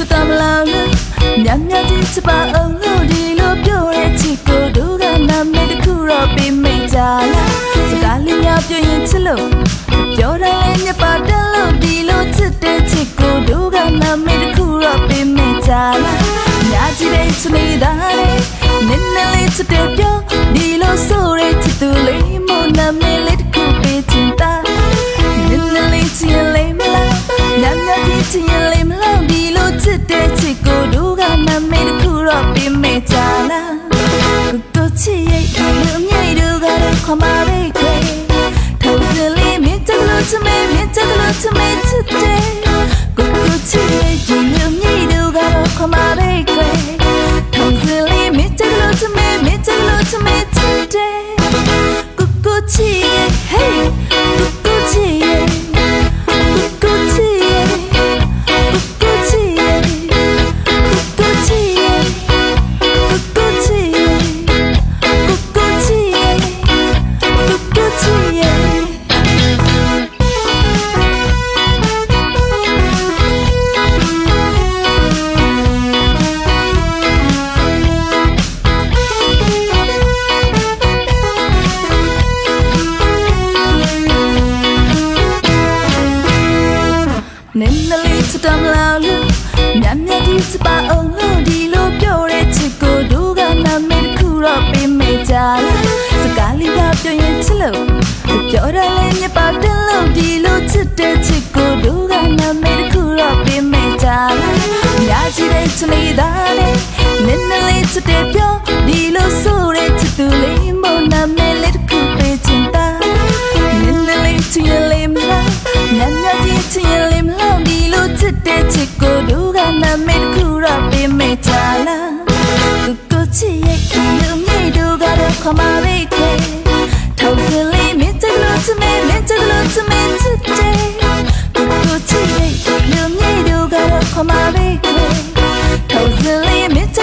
စတမလာလို့ညံ့ညံ့ကြည့်ချပါအောင်လို့ဒီလိုပြောတဲ့ချစ်ကိုတို့ကနာမည်တစ်ခုတော့ပေးမိကြလားစကားလေးများပြောရင်ချစ်လို့ပြောတယ်ညပါတယ်လို့ဒီလိုချစ်တဲ့ချစ်ကိုတို့ကနာမည်တစ်ခုတော့ပေးမိကြလားညာကြည့်တဲ့ချစ်မိသားလေးနင်းနေလေးချစ်တဲ့ပြော မည်တစ်ခုတော့ပေးမေချာလားကိုကိုချစ်ရဲ့ဒီလိုမြိတ်တို့ကတော့ခမလေးခွေထောင်စလေးမြင့်တယ်လို့ချစ်မေမြင့်တယ်လို့ချစ်မေ နင်းနလေးချစ်တမလာလို့ညံ့ညံ့ကြီးစပါအောင်လို့ဒီလိုပြောတဲ့ချစ်ကိုတို့ကနာမည်တစ်ခုတော့ပေးမေကြလားစကားလေးကပြောရင်ချစ်လို့ပြောရလဲမြတ်ပါတင်လို့ဒီလိုချစ်တဲ့ချစ်ကိုတို့ကနာမည်တစ်ခုတော့ပေးမေကြလားညာကြည့်တဲ့ချစ်လေးသားနဲ့နင်းနလေးချစ်တဲ့ပြောဒီလိုဆိုတဲ့ ကတော့ခမလေးခွေထောက်စလေးမြင့်တ